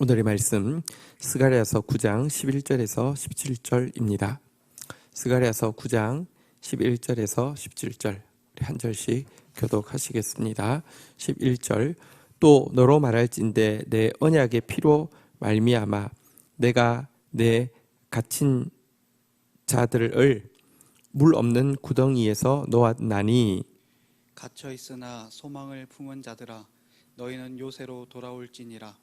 오늘의 말씀 스가랴서 9장 11절에서 17절입니다. 스가랴서 9장 11절에서 17절 우리 한 절씩 교독하시겠습니다. 11절 또 너로 말할진대 내 언약의 피로 말미암아 내가 내 갇힌 자들을 물 없는 구덩이에서 놓았나니 갇혀 있으나 소망을 품은 자들아 너희는 요새로 돌아올지니라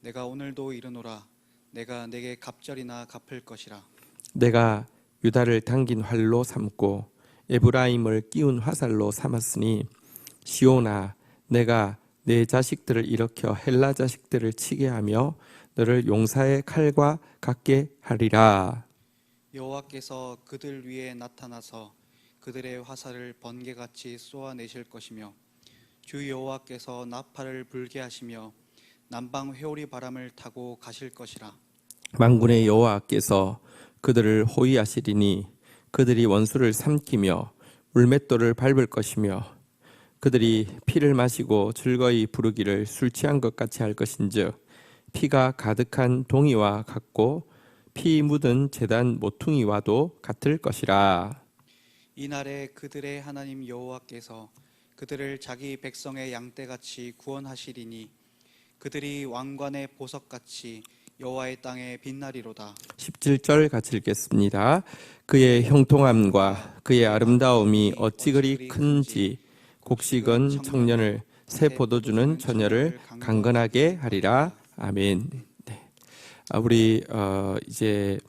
내가 오늘도 이르노라. 내가 내게 갑절이나 갚을 것이라. 내가 유다를 당긴 활로 삼고 에브라임을 끼운 화살로 삼았으니 시온아 내가 내 자식들을 일으켜 헬라 자식들을 치게 하며 너를 용사의 칼과 같게 하리라. 여호와께서 그들 위에 나타나서 그들의 화살을 번개같이 쏘아내실 것이며 주 여호와께서 나팔을 불게 하시며 남방 회오리 바람을 타고 가실 것이라. 만군의 여호와께서 그들을 호위하시리니 그들이 원수를 삼키며 물맷돌을 밟을 것이며 그들이 피를 마시고 즐거이 부르기를 술 취한 것 같이 할 것인즉 피가 가득한 동이와 같고 피 묻은 재단 모퉁이와도 같을 것이라. 이날에 그들의 하나님 여호와께서 그들을 자기 백성의 양떼같이 구원하시리니 그들이 왕관의 보석같이 여호와의 땅에 빛나리로다 17절 같이 읽겠습니다. 그의 형통함과 그의 아름다움이 어찌 그리 큰지 곡식은 청년을 새 포도주는 처녀를 강건하게 하리라. 아멘. 네. 아, 우리 어, 이제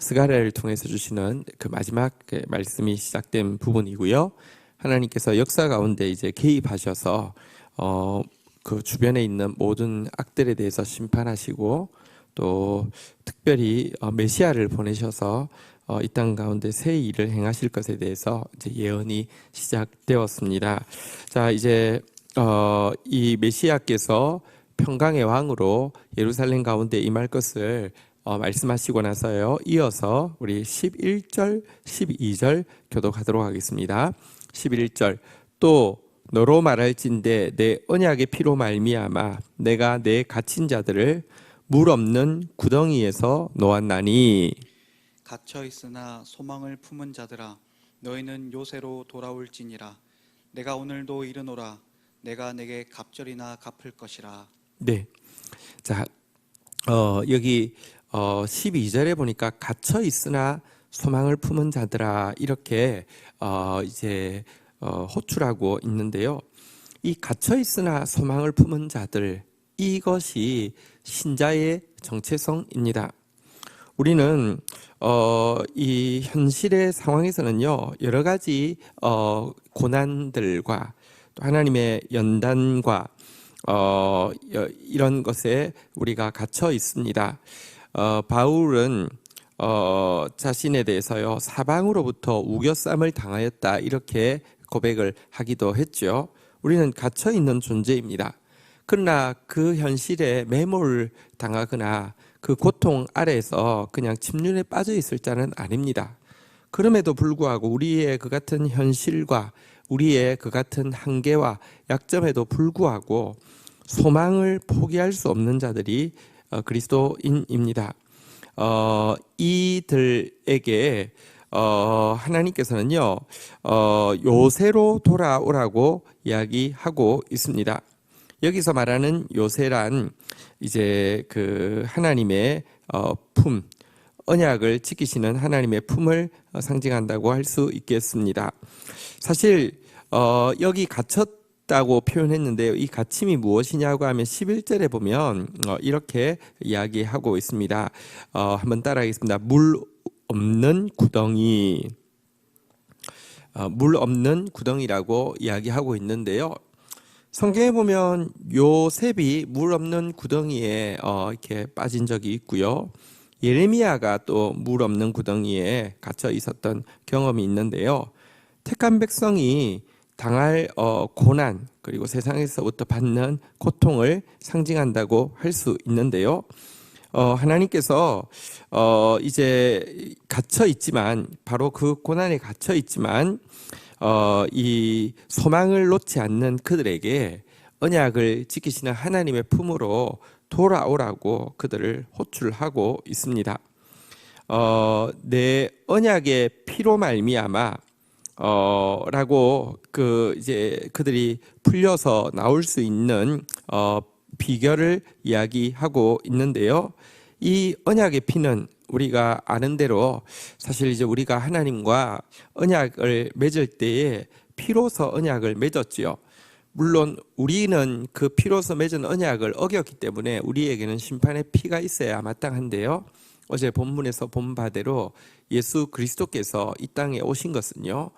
스가랴를 통해서 주시는 그 마지막 그 말씀이 시작된 부분이고요. 하나님께서 역사 가운데 이제 개입하셔서 어, 그 주변에 있는 모든 악들에 대해서 심판하시고 또 특별히 어, 메시아를 보내셔서 어, 이땅 가운데 새 일을 행하실 것에 대해서 이제 예언이 시작되었습니다. 자 이제 어, 이 메시아께서 평강의 왕으로 예루살렘 가운데 임할 것을 어, 말씀하시고 나서요. 이어서 우리 11절, 12절 교독하도록 하겠습니다. 11절 또 너로 말할진대 내 언약의 피로 말미암아 내가 내 갇힌 자들을 물 없는 구덩이에서 놓았나니. 갇혀 있으나 소망을 품은 자들아 너희는 요새로 돌아올지니라. 내가 오늘도 이르노라. 내가 내게 갑절이나 갚을 것이라. 네. 자, 어, 여기 어, 12절에 보니까 갇혀 있으나 소망을 품은 자들아. 이렇게 어, 이제 어, 호출하고 있는데요. 이 갇혀 있으나 소망을 품은 자들 이것이 신자의 정체성입니다. 우리는 어, 이 현실의 상황에서는요 여러 가지 어, 고난들과 또 하나님의 연단과 어, 여- 이런 것에 우리가 갇혀 있습니다. 어, 바울은 어, 자신에 대해서요 사방으로부터 우겨쌈을 당하였다 이렇게 고백을 하기도 했죠. 우리는 갇혀 있는 존재입니다. 그러나 그 현실에 매몰 당하거나 그 고통 아래에서 그냥 침륜에 빠져 있을 자는 아닙니다. 그럼에도 불구하고 우리의 그 같은 현실과 우리의 그 같은 한계와 약점에도 불구하고 소망을 포기할 수 없는 자들이 어, 그리스도인입니다. 어, 이들에게 어, 하나님께서는요 어, 요새로 돌아오라고 이야기하고 있습니다. 여기서 말하는 요새란 이제 그 하나님의 어, 품, 언약을 지키시는 하나님의 품을 어, 상징한다고 할 수 있겠습니다. 사실 어, 여기 갇혔다고 표현했는데요. 이 갇힘이 무엇이냐고 하면 11절에 보면 어, 이렇게 이야기하고 있습니다. 어, 한번 따라하겠습니다. 물 없는 구덩이. 어, 물 없는 구덩이라고 이야기하고 있는데요. 성경에 보면 요셉이 물 없는 구덩이에 어, 이렇게 빠진 적이 있고요. 예레미야가 또 물 없는 구덩이에 갇혀 있었던 경험이 있는데요. 택한 백성이 당할 어, 고난 그리고 세상에서부터 받는 고통을 상징한다고 할 수 있는데요. 어, 하나님께서 어, 이제 갇혀 있지만 바로 그 고난에 갇혀 있지만 어, 이 소망을 놓지 않는 그들에게 언약을 지키시는 하나님의 품으로 돌아오라고 그들을 호출하고 있습니다. 어, 내 언약의 피로 말미암아 어, 라고 그 이제 그들이 풀려서 나올 수 있는 어, 비결을 이야기하고 있는데요. 이 언약의 피는 우리가 아는 대로 사실 이제 우리가 하나님과 언약을 맺을 때에 피로서 언약을 맺었지요. 물론 우리는 그 피로서 맺은 언약을 어겼기 때문에 우리에게는 심판의 피가 있어야 마땅한데요. 어제 본문에서 본 바대로 예수 그리스도께서 이 땅에 오신 것은요.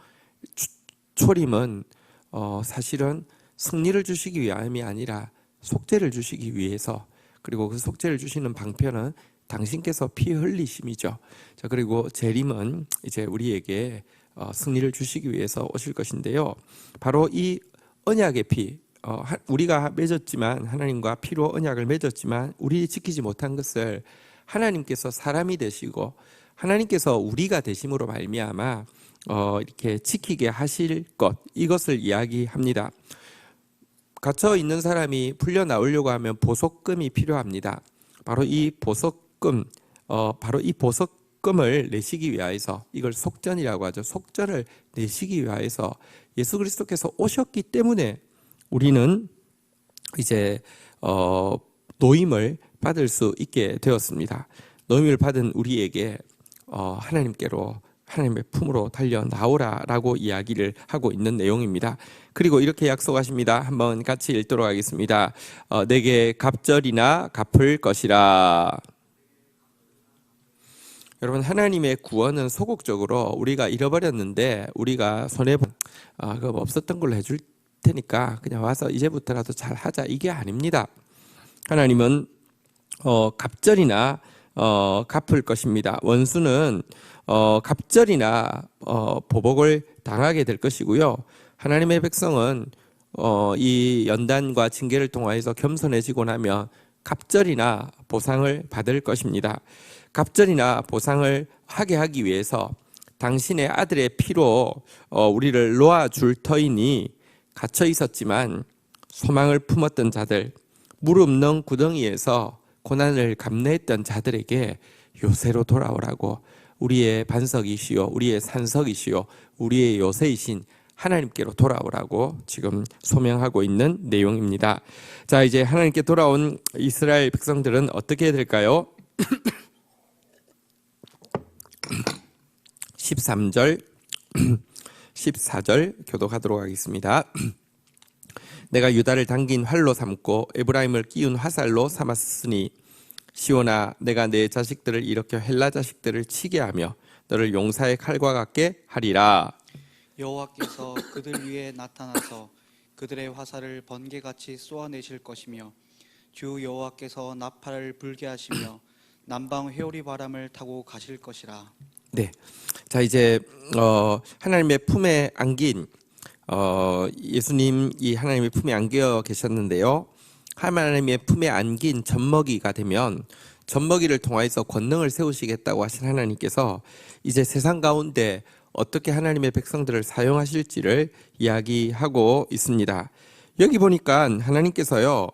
초- 초림은 어, 사실은 승리를 주시기 위함이 아니라 속죄를 주시기 위해서 그리고 그 속죄를 주시는 방편은 당신께서 피 흘리심이죠. 자 그리고 재림은 이제 우리에게 어, 승리를 주시기 위해서 오실 것인데요. 바로 이 언약의 피 어, 하- 우리가 맺었지만 하나님과 피로 언약을 맺었지만 우리 지키지 못한 것을 하나님께서 사람이 되시고 하나님께서 우리가 되심으로 말미암아 어, 이렇게 지키게 하실 것 이것을 이야기합니다. 갇혀 있는 사람이 풀려 나오려고 하면 보석금이 필요합니다. 바로 이 보석금, 어, 바로 이 보석금을 내시기 위하여서 이걸 속전이라고 하죠. 속전을 내시기 위하여서 예수 그리스도께서 오셨기 때문에 우리는 이제 어, 노임을 받을 수 있게 되었습니다. 노임을 받은 우리에게 어, 하나님께로 하나님의 품으로 달려 나오라라고 이야기를 하고 있는 내용입니다. 그리고 이렇게 약속하십니다. 한번 같이 읽도록 하겠습니다. 어, 내게 갑절이나 갚을 것이라. 여러분 하나님의 구원은 소극적으로 우리가 잃어버렸는데 우리가 손해 본 아, 그 없었던 걸로 해줄 테니까 그냥 와서 이제부터라도 잘 하자 이게 아닙니다. 하나님은 어, 갑절이나 어, 갚을 것입니다. 원수는 어, 갑절이나 어, 보복을 당하게 될 것이고요. 하나님의 백성은 어, 이 연단과 징계를 통하여서 겸손해지고 나면 갑절이나 보상을 받을 것입니다. 갑절이나 보상을 하게 하기 위해서 당신의 아들의 피로 어, 우리를 놓아줄 터이니 갇혀 있었지만 소망을 품었던 자들, 무릎 넣은 구덩이에서 고난을 감내했던 자들에게 요새로 돌아오라고 우리의 반석이시요 우리의 산석이시요 우리의 요새이신 하나님께로 돌아오라고 지금 소명하고 있는 내용입니다. 자, 이제 하나님께 돌아온 이스라엘 백성들은 어떻게 될까요? 13절 14절 교독하도록 하겠습니다. 내가 유다를 당긴 활로 삼고 에브라임을 끼운 화살로 삼았으니 시온아 내가 내 자식들을 일으켜 헬라 자식들을 치게 하며 너를 용사의 칼과 같게 하리라. 여호와께서 그들 위에 나타나서 그들의 화살을 번개같이 쏘아내실 것이며 주 여호와께서 나팔을 불게 하시며 남방 회오리 바람을 타고 가실 것이라 네. 자, 이제 어 하나님의 품에 안긴 어 예수님 이 하나님의 품에 안겨 계셨는데요. 하나님의 품에 안긴 젖먹이가 되면 젖먹이를 통하여서 권능을 세우시겠다고 하신 하나님께서 이제 세상 가운데 어떻게 하나님의 백성들을 사용하실지를 이야기하고 있습니다. 여기 보니까 하나님께서요,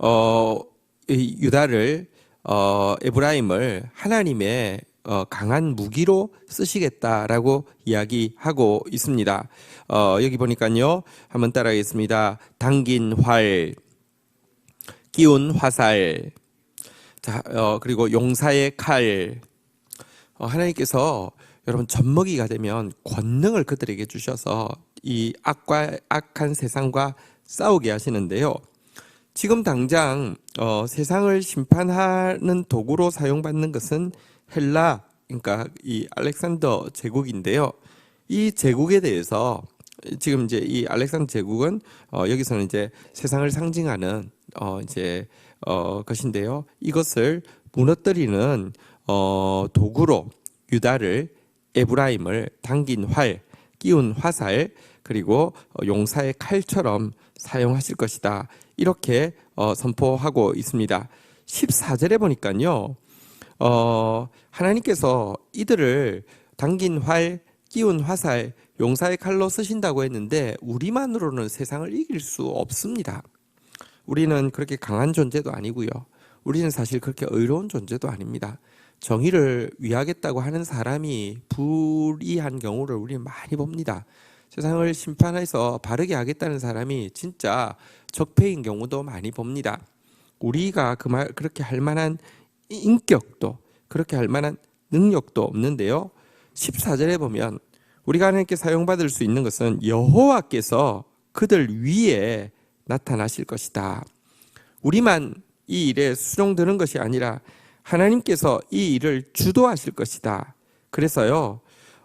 어, 이 유다를, 어, 에브라임을 하나님의 어, 강한 무기로 쓰시겠다라고 이야기하고 있습니다. 어, 여기 보니까요, 한번 따라하겠습니다. 당긴 활, 끼운 화살, 자, 어, 그리고 용사의 칼. 어, 하나님께서 여러분 젖먹이가 되면 권능을 그들에게 주셔서 이 악과 악한 세상과 싸우게 하시는데요. 지금 당장 어, 세상을 심판하는 도구로 사용받는 것은 헬라, 그러니까 이 알렉산더 제국인데요. 이 제국에 대해서 지금 이제 이 알렉산더 제국은 어, 여기서는 이제 세상을 상징하는 어, 이제 어, 것인데요. 이것을 무너뜨리는 어, 도구로 유다를 에브라임을 당긴 활, 끼운 화살 그리고 어, 용사의 칼처럼 사용하실 것이다. 이렇게 어, 선포하고 있습니다. 14절에 보니까요. 어, 하나님께서 이들을 당긴 활, 끼운 화살, 용사의 칼로 쓰신다고 했는데 우리만으로는 세상을 이길 수 없습니다. 우리는 그렇게 강한 존재도 아니고요. 우리는 사실 그렇게 의로운 존재도 아닙니다. 정의를 위하겠다고 하는 사람이 불이한 경우를 우리는 많이 봅니다. 세상을 심판해서 바르게 하겠다는 사람이 진짜 적폐인 경우도 많이 봅니다. 우리가 그 말 그렇게 할 만한 인격도 그렇게 할 만한 능력도 없는데요. 14절에 보면 우리가 하나님께 사용받을 수 있는 것은 여호와께서 그들 위에 나타나실 것이다. 우리만 이 일에 수종드는 것이 아니라 하나님께서 이 일을 주도하실 것이다. 그래서요,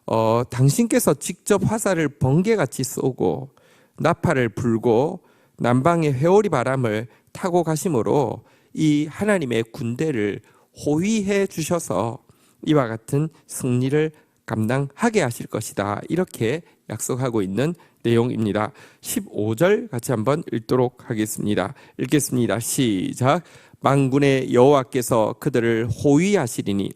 어, 당신께서 직접 화살을 번개같이 쏘고 나팔을 불고 남방의 회오리 바람을 타고 가심으로 이 하나님의 군대를 호위해 주셔서 이와 같은 승리를 감당하게 하실 것이다. 이렇게 약속하고 있는 내용입니다. 15절 같이 한번 읽도록 하겠습니다. 읽겠습니다. 시작. 망군의 여호와께서 그들을 호위하시리니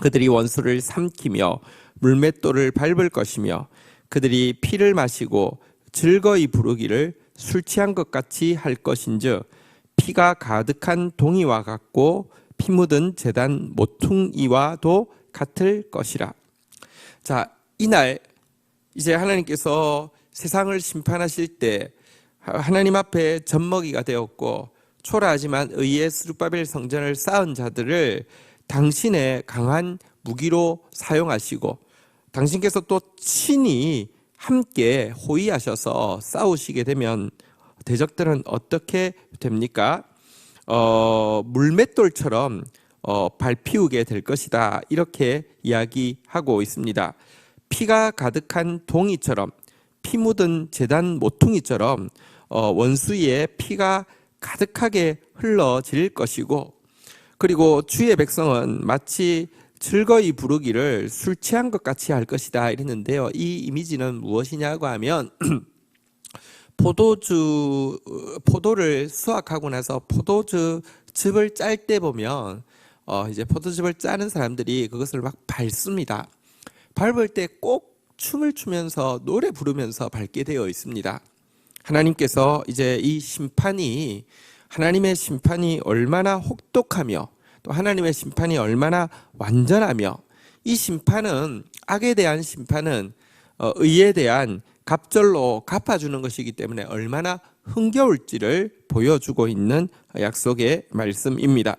그들이 원수를 삼키며 물맷돌을 밟을 것이며 그들이 피를 마시고 즐거이 부르기를 술 취한 것 같이 할 것인즉 피가 가득한 동이와 같고 피 묻은 재단 모퉁이와도 같을 것이라. 자, 이날 이제 하나님께서 세상을 심판하실 때 하나님 앞에 젖먹이가 되었고 초라하지만 의의 스룹바벨 성전을 쌓은 자들을 당신의 강한 무기로 사용하시고 당신께서 또 친히 함께 호위하셔서 싸우시게 되면 대적들은 어떻게 됩니까? 어, 물맷돌처럼 어, 밟히우게 될 것이다. 이렇게 이야기하고 있습니다. 피가 가득한 동이처럼 피 묻은 재단 모퉁이처럼 어, 원수의 피가 가득하게 흘러질 것이고 그리고 주의 백성은 마치 즐거이 부르기를 술 취한 것 같이 할 것이다 이랬는데요. 이 이미지는 무엇이냐고 하면 포도주 포도를 수확하고 나서 포도주 즙을 짤 때 보면 어 이제 포도즙을 짜는 사람들이 그것을 막 밟습니다. 밟을 때 꼭 춤을 추면서 노래 부르면서 밟게 되어 있습니다. 하나님께서 이제 이 심판이 하나님의 심판이 얼마나 혹독하며 또 하나님의 심판이 얼마나 완전하며 이 심판은 악에 대한 심판은 어, 의에 대한 갑절로 갚아주는 것이기 때문에 얼마나 흥겨울지를 보여주고 있는 약속의 말씀입니다.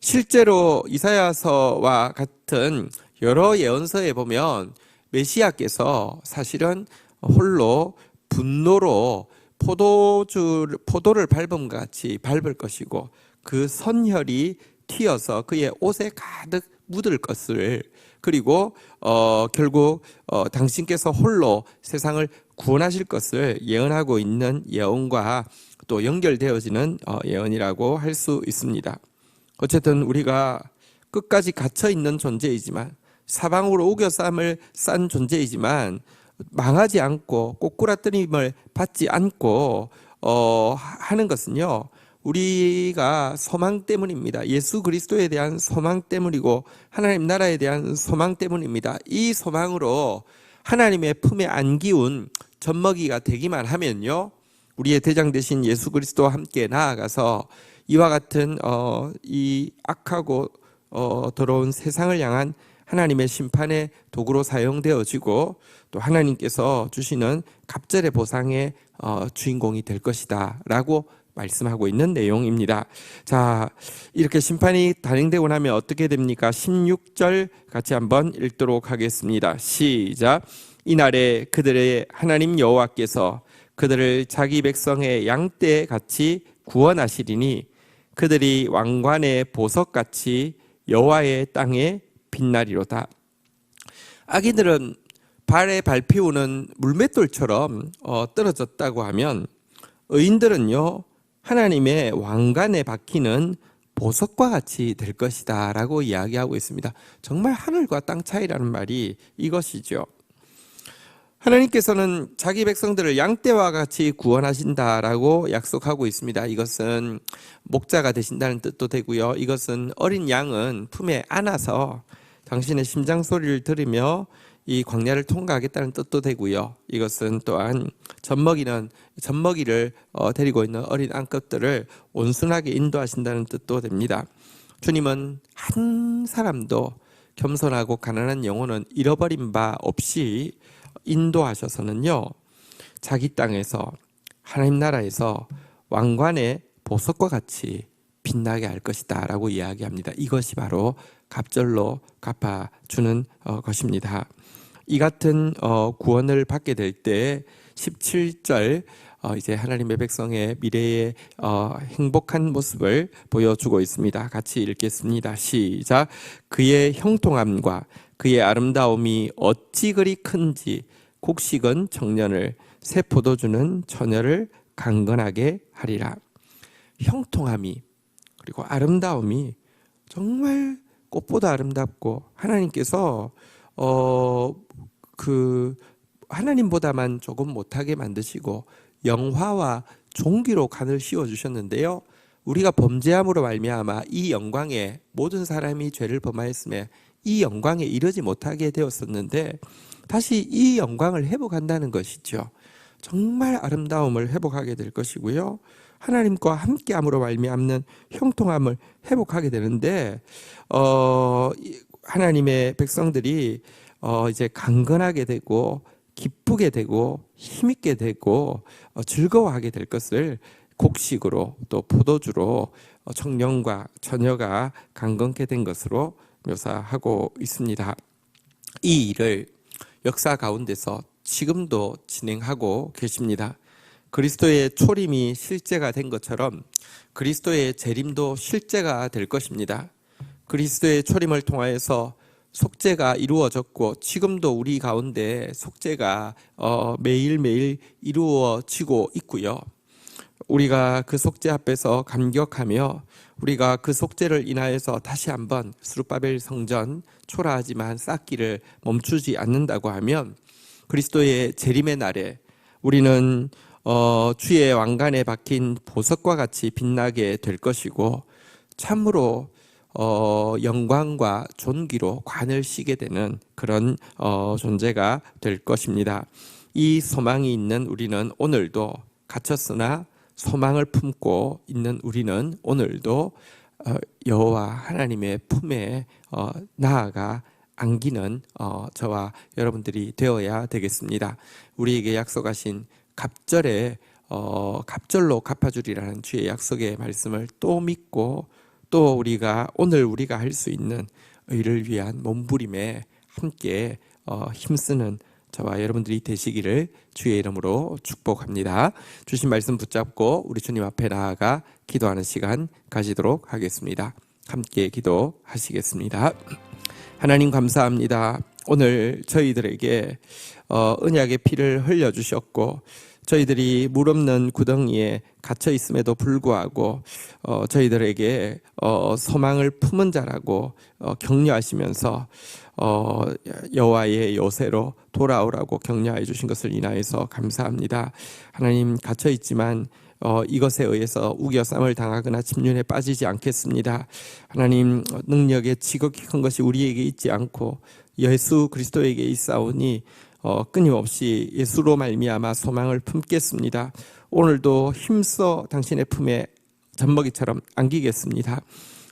실제로 이사야서와 같은 여러 예언서에 보면 메시아께서 사실은 홀로 분노로 포도주 포도를 밟음 같이 밟을 것이고 그 선혈이 튀어서 그의 옷에 가득 묻을 것을 그리고 어 결국 어 당신께서 홀로 세상을 구원하실 것을 예언하고 있는 예언과 또 연결되어지는 어 예언이라고 할 수 있습니다. 어쨌든 우리가 끝까지 갇혀 있는 존재이지만 사방으로 우겨 쌈을 싼 존재이지만 망하지 않고 꼬꾸라뜨림을 받지 않고 어 하는 것은요. 우리가 소망 때문입니다. 예수 그리스도에 대한 소망 때문이고 하나님 나라에 대한 소망 때문입니다. 이 소망으로 하나님의 품에 안기운 젖먹이가 되기만 하면요. 우리의 대장 되신 예수 그리스도와 함께 나아가서 이와 같은 어, 이 악하고 어, 더러운 세상을 향한 하나님의 심판의 도구로 사용되어지고 또 하나님께서 주시는 갑절의 보상의 어, 주인공이 될 것이다라고 말씀하고 있는 내용입니다. 자, 이렇게 심판이 단행되고 나면 어떻게 됩니까? 16절 같이 한번 읽도록 하겠습니다. 시작. 이날에 그들의 하나님 여호와께서 그들을 자기 백성의 양떼 같이 구원하시리니 그들이 왕관의 보석 같이 여호와의 땅에 빛나리로다. 아기들은 발에 밟히우는 물맷돌처럼 어, 떨어졌다고 하면 의인들은요 하나님의 왕관에 박히는 보석과 같이 될 것이다라고 이야기하고 있습니다. 정말 하늘과 땅 차이라는 말이 이것이죠. 하나님께서는 자기 백성들을 양떼와 같이 구원하신다라고 약속하고 있습니다. 이것은 목자가 되신다는 뜻도 되고요. 이것은 어린 양은 품에 안아서 당신의 심장 소리를 들으며 이 광야를 통과하겠다는 뜻도 되고요. 이것은 또한 젖먹이는 젖먹이를 어, 데리고 있는 어린 암컷들을 온순하게 인도하신다는 뜻도 됩니다. 주님은 한 사람도 겸손하고 가난한 영혼은 잃어버린 바 없이 인도하셔서는요. 자기 땅에서 하나님 나라에서 왕관의 보석과 같이 빛나게 할 것이다 라고 이야기합니다. 이것이 바로 갑절로 갚아주는 어, 것입니다. 이 같은 어, 구원을 받게 될 때 17절 어, 이제 하나님의 백성의 미래의 어, 행복한 모습을 보여주고 있습니다. 같이 읽겠습니다. 시작. 그의 형통함과 그의 아름다움이 어찌 그리 큰지 곡식은 청년을 새 포도주는 처녀를 강건하게 하리라. 형통함이 그리고 아름다움이 정말 꽃보다 아름답고 하나님께서 어 그 하나님보다만 조금 못하게 만드시고 영화와 종기로 간을 씌워 주셨는데요. 우리가 범죄함으로 말미암아 이 영광에 모든 사람이 죄를 범하였음에 이 영광에 이르지 못하게 되었었는데 다시 이 영광을 회복한다는 것이죠. 정말 아름다움을 회복하게 될 것이고요. 하나님과 함께함으로 말미암는 형통함을 회복하게 되는데 어 이- 하나님의 백성들이 어 이제 강건하게 되고 기쁘게 되고 힘있게 되고 어, 즐거워하게 될 것을 곡식으로 또 포도주로 어, 청년과 처녀가 강건케 된 것으로 묘사하고 있습니다. 이 일을 역사 가운데서 지금도 진행하고 계십니다. 그리스도의 초림이 실제가 된 것처럼 그리스도의 재림도 실제가 될 것입니다. 그리스도의 초림을 통하여서 속죄가 이루어졌고 지금도 우리 가운데 속죄가 어, 매일매일 이루어지고 있고요. 우리가 그 속죄 앞에서 감격하며 우리가 그 속죄를 인하여서 다시 한번 수르바벨 성전 초라하지만 쌓기를 멈추지 않는다고 하면 그리스도의 재림의 날에 우리는 어, 주의 왕관에 박힌 보석과 같이 빛나게 될 것이고 참으로 어, 영광과 존귀로 관을 씌게 되는 그런 어, 존재가 될 것입니다. 이 소망이 있는 우리는 오늘도 갇혔으나 소망을 품고 있는 우리는 오늘도 어, 여호와 하나님의 품에 어, 나아가 안기는 어, 저와 여러분들이 되어야 되겠습니다. 우리에게 약속하신 갑절에 어, 갑절로 갚아주리라는 주의 약속의 말씀을 또 믿고 또 우리가 오늘 우리가 할 수 있는 의를 위한 몸부림에 함께 어, 힘쓰는 저와 여러분들이 되시기를 주의 이름으로 축복합니다. 주신 말씀 붙잡고 우리 주님 앞에 나아가 기도하는 시간 가지도록 하겠습니다. 함께 기도하시겠습니다. 하나님 감사합니다. 오늘 저희들에게 어, 언약의 피를 흘려 주셨고 저희들이 물 없는 구덩이에 갇혀 있음에도 불구하고 어, 저희들에게 어, 소망을 품은 자라고 어, 격려하시면서 어, 여호와의 요새로 돌아오라고 격려해 주신 것을 인하여서 감사합니다. 하나님 갇혀 있지만 어, 이것에 의해서 우겨쌈을 당하거나 침륜에 빠지지 않겠습니다. 하나님 어, 능력의 지극히 큰 것이 우리에게 있지 않고 예수 그리스도에게 있사오니 어, 끊임없이 예수로 말미암아 소망을 품겠습니다. 오늘도 힘써 당신의 품에 젖먹이처럼 안기겠습니다.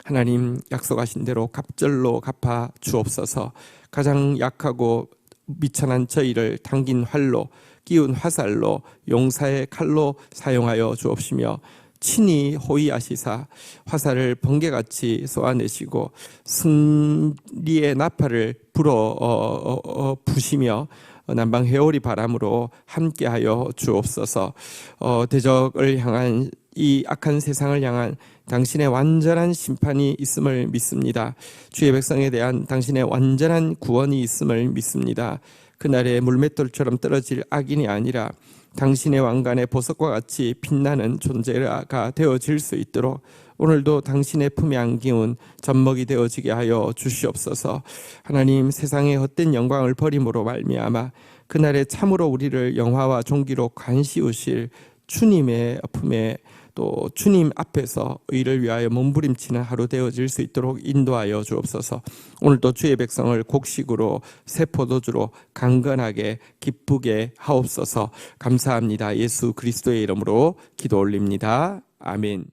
하나님 약속하신 대로 갑절로 갚아 주옵소서. 가장 약하고 미천한 저희를 당긴 활로 끼운 화살로 용사의 칼로 사용하여 주옵시며 친히 호위하시사 화살을 번개같이 쏘아내시고 승리의 나팔을 불어 어, 어, 어, 부시며 남방 해오리 바람으로 함께하여 주옵소서. 어, 대적을 향한 이 악한 세상을 향한 당신의 완전한 심판이 있음을 믿습니다. 주의 백성에 대한 당신의 완전한 구원이 있음을 믿습니다. 그날의 물맷돌처럼 떨어질 악인이 아니라 당신의 왕관의 보석과 같이 빛나는 존재가 되어질 수 있도록 오늘도 당신의 품에 안기운 젖먹이 되어지게 하여 주시옵소서. 하나님 세상의 헛된 영광을 버림으로 말미암아 그날에 참으로 우리를 영화와 종기로 관시우실 주님의 품에 또 주님 앞에서 의를 위하여 몸부림치는 하루 되어질 수 있도록 인도하여 주옵소서. 오늘도 주의 백성을 곡식으로 새 포도주로 강건하게 기쁘게 하옵소서. 감사합니다. 예수 그리스도의 이름으로 기도 올립니다. 아멘.